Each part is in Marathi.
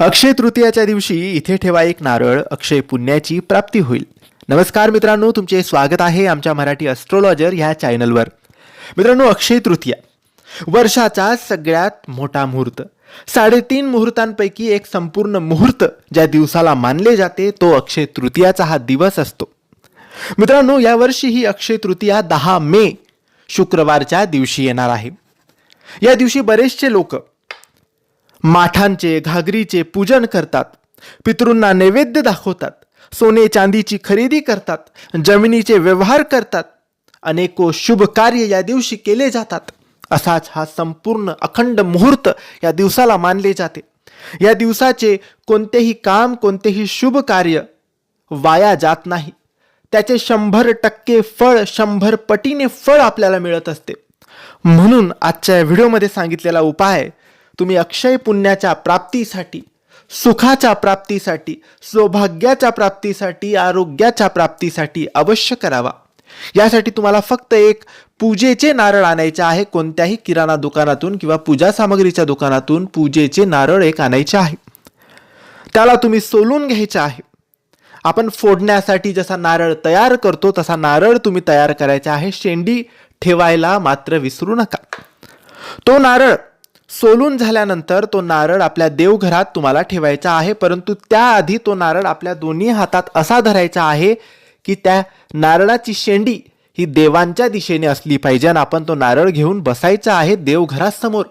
अक्षय तृतीयाच्या दिवशी इथे ठेवा एक नारळ अक्षय पुण्याची प्राप्ती होईल. नमस्कार मित्रांनो तुमचे स्वागत आहे आमच्या मराठी अस्ट्रोलॉजर ह्या चॅनलवर मित्रांनो अक्षय तृतीया. वर्षाचा सगळ्यात मोठा मुहूर्त. साडेतीन मुहूर्तांपैकी एक संपूर्ण मुहूर्त ज्या दिवसाला मानले जाते तो अक्षय तृतीयाचा हा दिवस असतो. मित्रांनो यावर्षी ही अक्षय तृतीया दहा मे शुक्रवारच्या दिवशी येणार आहे. या दिवशी बरेचसे लोक माठांचे घागरीचे पूजन करतात. पितृंना नैवेद्य दाखवतात. सोने चांदीची खरेदी करतात. जमिनीचे व्यवहार करतात. अनेको शुभ कार्य या दिवशी केले जातात. असाच हा संपूर्ण अखंड मुहूर्त या दिवसाला मानले जाते. या दिवसाचे कोणतेही काम कोणतेही शुभ कार्य वाया जात नाही. त्याचे शंभर टक्के फळ शंभर पटीने फळ आपल्याला मिळत असते. म्हणून आजच्या व्हिडिओमध्ये सांगितलेला उपाय तुम्ही अक्षय पुण्याच्या प्राप्तीसाठी सुखाच्या प्राप्तीसाठी सौभाग्याच्या प्राप्तीसाठी आरोग्याच्या प्राप्तीसाठी अवश्य करावा. यासाठी तुम्हाला फक्त एक पूजेचे नारळ आणायचे आहे कोणत्याही किराणा दुकानातून किंवा पूजा सामग्रीच्या दुकानातून पूजेचे नारळ एक आणायचे आहे. त्याला तुम्ही सोलून घ्यायचे आहे. आपण फोडण्यासाठी जसा नारळ तयार करतो तसा नारळ तुम्ही तयार करायचा आहे. शेंडी ठेवायला मात्र विसरू नका. तो नारळ सोलून झाल्यानंतर तो नारळ आपल्या देवघरात तुम्हाला ठेवायचा आहे परंतु त्याआधी तो नारळ आपल्या दोन्ही हातात असा धरायचा आहे की त्या नारळाची शेंडी ही देवांच्या दिशेने असली पाहिजे आणि आपण तो नारळ घेऊन बसायचा आहे देवघरासमोर.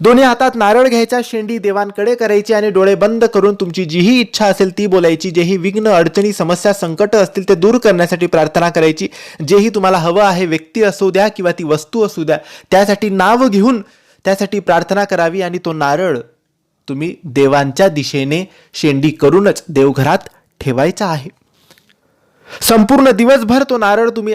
दोन्ही हातात नारळ घ्यायचा शेंडी देवांकडे करायची आणि डोळे बंद करून तुमची जीही इच्छा असेल ती बोलायची जेही विघ्न अडचणी समस्या संकट असतील ते दूर करण्यासाठी प्रार्थना करायची जेही तुम्हाला हवं आहे व्यक्ती असू द्या किंवा ती वस्तू असू द्या त्यासाठी नाव घेऊन त्यासाठी प्रार्थना करावी आणि तो नारळ तुम्ही देवांच्या दिशेने शेंडी करूनच देवघरात ठेवायचा आहे. संपूर्ण दिवसभर तो नारळ तुम्ही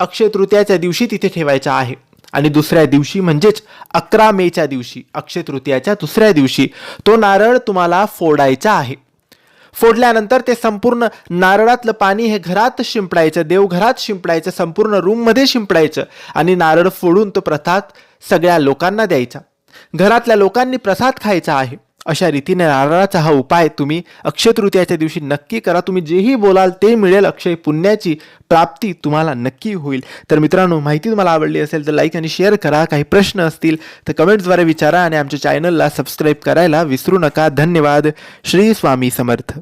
अक्षय तृतीयाच्या दिवशी तिथे ठेवायचा आहे. आणि दुसऱ्या दिवशी म्हणजेच अकरा मेच्या दिवशी अक्षय तृतीयाच्या दुसऱ्या दिवशी तो नारळ तुम्हाला फोडायचा आहे. फोडल्यानंतर ते संपूर्ण नारळातलं पाणी हे घरात शिंपडायचं देवघरात शिंपडायचं संपूर्ण रूममध्ये शिंपडायचं आणि नारळ फोडून तो प्रथात सगळ्या लोकांना द्यायचा. घरातल्या लोकांनी प्रसाद खायचा आहे. अशा रीतीने नारळाचा हा उपाय तुम्ही अक्षय तृतीयाच्या दिवशी नक्की करा. तुम्ही जेही बोलाल ते मिळेल. अक्षय पुण्याची प्राप्ती तुम्हाला नक्की होईल. तर मित्रांनो माहिती तुम्हाला आवडली असेल तर लाईक आणि शेअर करा. काही प्रश्न असतील तर कमेंट्सद्वारे विचारा आणि आमच्या चॅनलला सबस्क्राईब करायला विसरू नका. धन्यवाद. श्री स्वामी समर्थ.